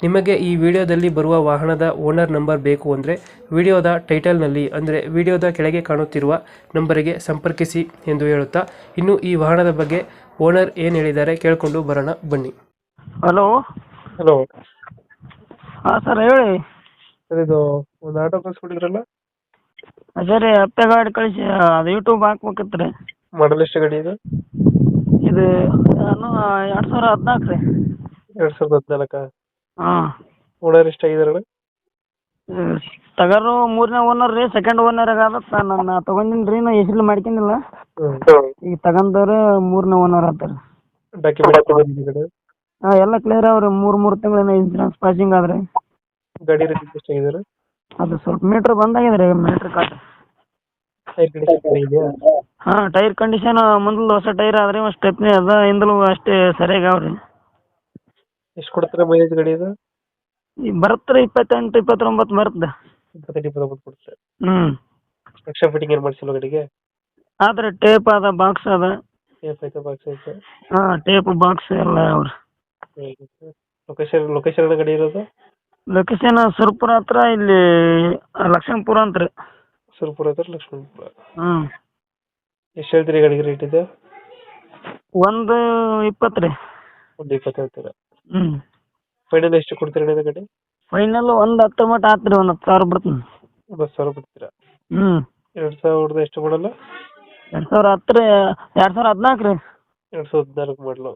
ನಿಮಗೆ ಈ ವಿಡಿಯೋದಲ್ಲಿ ಬರುವ ವಾಹನದ ಓನರ್ ನಂಬರ್ ಬೇಕು ಅಂದರೆ ವಿಡಿಯೋದ ಟೈಟಲ್ನಲ್ಲಿ ಅಂದರೆ ವಿಡಿಯೋದ ಕೆಳಗೆ ಕಾಣುತ್ತಿರುವ ನಂಬರಿಗೆ ಸಂಪರ್ಕಿಸಿ ಎಂದು ಹೇಳುತ್ತಾ ಇನ್ನು ಈ ವಾಹನದ ಬಗ್ಗೆ ಓನರ್ ಏನು ಹೇಳಿದ್ದಾರೆ ಕೇಳಿಕೊಂಡು ಬರೋಣ ಬನ್ನಿ. ಹಲೋ? ಹಲೋ. ಹಾಂ ಸರ್ ಹೇಳಿ. ಸರ್ ಇದು ಒಂದು ಆಟೋ ಕಳಿಸ್ಬಿಟ್ಟಿದ್ರಲ್ಲ ಸರಿ ಹತ್ತೆ ಗಾಡಿ ಕಳಿಸಿ ಅದು ಯೂಟ್ಯೂಬ್ ಹಾಕ್ಬೇಕಿತ್ತು ರೀ. ಮಾಡಲ್ ಎಷ್ಟು ಗಾಡಿ ಇದು? ಇದು ಎರಡು ಸಾವಿರ ಹದಿನಾಲ್ಕು ರೀ. ಎರಡು ಸಾವಿರದ ಹದಿನಾಲ್ಕ? ಹಾಂ. ಓನರ್ ಎಷ್ಟಾಗಿದಾರಣ ತಗರು ಮೂರನೇ ಓನರ್ ರೀ ಸೆಕೆಂಡ್ ಓನರ್ ಆಗತ್ತ ನನ್ನ ತಗೊಂಡಿನಿ ರೀ ನಾ ಹೆಸ್ರು ಮಾಡ್ಕೊಂಡಿಲ್ಲ. ಈಗ ತಗೊಂಡವ್ರು ಮೂರನೇ ಓನರ್ ಆತಾರೆ ಡಾಕ್ಯುಮೆಂಟ್ ಹಾಂ ಎಲ್ಲ ಕ್ಲಿಯರ್ ಅವ್ರಿ. ಮೂರು ಮೂರು ತಿಂಗಳಿಂದ ಇನ್ಸೂರೆನ್ಸ್ ಪಾಸಿಂಗ್ ಆದ್ರೆ. ಗಾಡಿ ರೇಟ್ ಎಷ್ಟಾಗಿದ್ದಾರೆ ಅದು ಸ್ವಲ್ಪ ಮೀಟರ್ ಬಂದಾಗಿದೆ ರೀ ಮೀಟ್ರ್ ಕಾಟ ಹಾಂ ಟೈರ್ ಕಂಡೀಷನ್ ಮೊದಲು ಹೊಸ ಟೈರ್ ಆದ್ರೆ ಒಂದು ಸ್ಟೆಪ್ನಿ ಅದ ಹಿಂದಲು ಅಷ್ಟೇ ಸರಿಯಾಗಿ ಅವ್ರಿ ಎಷ್ಟು ಕೊಡ್ತಾರೆ ಮೈಲೇಜ್ ಗಾಡಿ ಇದು ಈ ಬರುತ್ತೆ ಇಪ್ಪತ್ತೆಂಟು ಇಪ್ಪತ್ತೊಂಬತ್ತು ಬರುತ್ತೆ. ಇಪ್ಪತ್ತೆಂಟು ಇಪ್ಪತ್ತೊಂಬತ್ತು ಕೊಡುತ್ತೆ ಹ್ಞೂ ಎಕ್ಸ್ಟ್ರಾ ಫಿಟ್ಟಿಂಗ್ ಏನು ಮಾಡಿಸಿಲ್ಲ ಗಾಡಿಗೆ? ಆದ್ರೆ ಟೇಪ್ ಅದ ಬಾಕ್ಸ್ ಅದ. ಟೇಪ್ ಐತೆ ಬಾಕ್ಸ್ ಐತೆ. ಹಾಂ ಟೇಪ್ ಬಾಕ್ಸ್ ಎಲ್ಲ ಅವ್ರ. ಲೊಕೇಶನ್ ಲೊಕೇಶನ್ ಗಾಡಿ ಇರೋದು? ಲೊಕೇಶನ್ ಸುರ್ಪುರ ಹತ್ರ ಇಲ್ಲಿ ಲಕ್ಷ್ಮಣಪುರ ಅಂತ ರೀ. ಸುರ್ಪುರ ಹತ್ರ ಲಕ್ಷ್ಮಣಪುರ ಹ್ಞೂ ಎಷ್ಟು ಹೇಳ್ತೀರಿ ಗಾಡಿಗೆ ರೇಟ್ ಇದೆ? ಒಂದು ಇಪ್ಪತ್ತು ರೀ. ಒಂದು ಇಪ್ಪತ್ತು ಹೇಳ್ತೀರಾ? ಹ್ಞೂ ಫೈನಲ್ ಎಷ್ಟು ಕೊಡ್ತೀರಾ ಅಣ್ಣ ಗಾಡಿ ಫೈನಲ್ ಒಂದ್ ಹತ್ತು ಮಟ್ಟ ಆತ್ರಿ ಒಂದ್ ಹತ್ತು ಸಾವಿರ ಬಿಡ್ತೀನಿ. ಒಂಬತ್ತು ಸಾವಿರ ಬಿಡ್ತೀರಾ? ಹ್ಮ್. ಎರಡು ಸಾವಿರದ ಎಷ್ಟು ಮಾಡಲ್ಲ? ಎರಡ್ ಸಾವಿರ ಹತ್ತು ಎರಡ್ ಸಾವಿರ ಹದಿನಾಲ್ಕು ರೀ ಎರಡು ಸಾವಿರದ ಹದಿನಾಲ್ಕು ಮಾಡಲು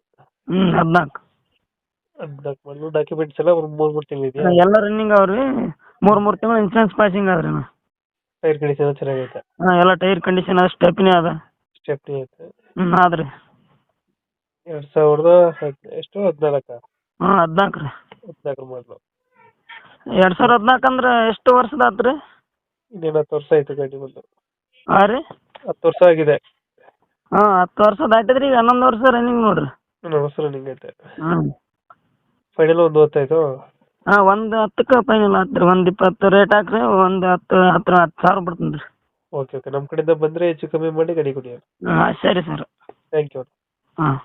ಹ್ಮ್ ಹದಿನಾಲ್ಕು. ಹದಿನಾಲ್ಕು ಮಾಡಲು ಡಾಕ್ಯುಮೆಂಟ್ಸ್ ಎಲ್ಲ ಒಂದು ಮೂರು ಮೂರು ತಿಂಗಳು ಇದೆಯಾ? ಎಲ್ಲ ರನ್ನಿಂಗ್ ಅವ್ರಿ. ಮೂರು ಮೂರು ತಿಂಗಳು ಇನ್ಸೂರೆನ್ಸ್ ಪಾಸಿಂಗ್ ಆದ್ರಿ ನಾ. ಟೈರ್ ಕಂಡೀಷನ್ ಚೆನ್ನಾಗೈತೆ? ಹಾಂ ಎಲ್ಲ ಟೈರ್ ಕಂಡೀಷನ್ ಅದ ಸ್ಟೆಪ್ನಿ ಅದ. ಸ್ಟೆಪ್ನಿ ಐತೆ. ಹ್ಮ್ ಆದ್ರಿ. ಎರಡು ಸಾವಿರದ ಹದ್ ಎಷ್ಟು? ಹದಿನಾಲ್ಕ? ಹಾಂ ಹದಿನಾಲ್ಕು ರೀ. ಹದಿನಾಲ್ಕು ಮಾಡಲು ಎರಡು ಸಾವಿರ ಹದಿನಾಲ್ಕು ಅಂದ್ರೆ ಎಷ್ಟು ವರ್ಷದ ಆತು ರೀ? ಇನ್ನೇನು ಹತ್ತು ವರ್ಷ ಆಯ್ತು ಗಾಡಿ ಬಂದು ಹಾಂ ರೀ? ಹತ್ತು ವರ್ಷ ಆಗಿದೆ. ಹಾ ಹತ್ತು ವರ್ಷ ದಾಟಿದ್ರಿ ಈಗ ಹನ್ನೊಂದು ವರ್ಷ ರನ್ನಿಂಗ್ ನೋಡ್ರಿ. ನನ್ನ ಹೆಸರು ರನ್ನಿಂಗ್ ಐತೆ. ಹ್ಞೂ ಫೈನಲ್ ಒಂದು ಹೊತ್ತಾಯ್ತು ಹಾಂ ಒಂದು ಹತ್ತಕ್ಕೆ ಫೈನಲ್ ಆತ್ರಿ ಒಂದು ಇಪ್ಪತ್ತು ರೇಟ್ ಹಾಕ್ರಿ ಒಂದು ಹತ್ತು ಹತ್ತು ಹತ್ತು ಸಾವಿರ ಬಿಡ್ತೀನಿ ರೀ. ಓಕೆ ಓಕೆ ನಮ್ಮ ಕಡೆಯಿಂದ ಬಂದರೆ ಹೆಚ್ಚು ಕಮ್ಮಿ ಮಾಡಿ ಗಾಡಿ ಕೊಡಿ ಹಾಂ ಸರಿ ಸರ್. ಥ್ಯಾಂಕ್ ಯು ಹಾಂ.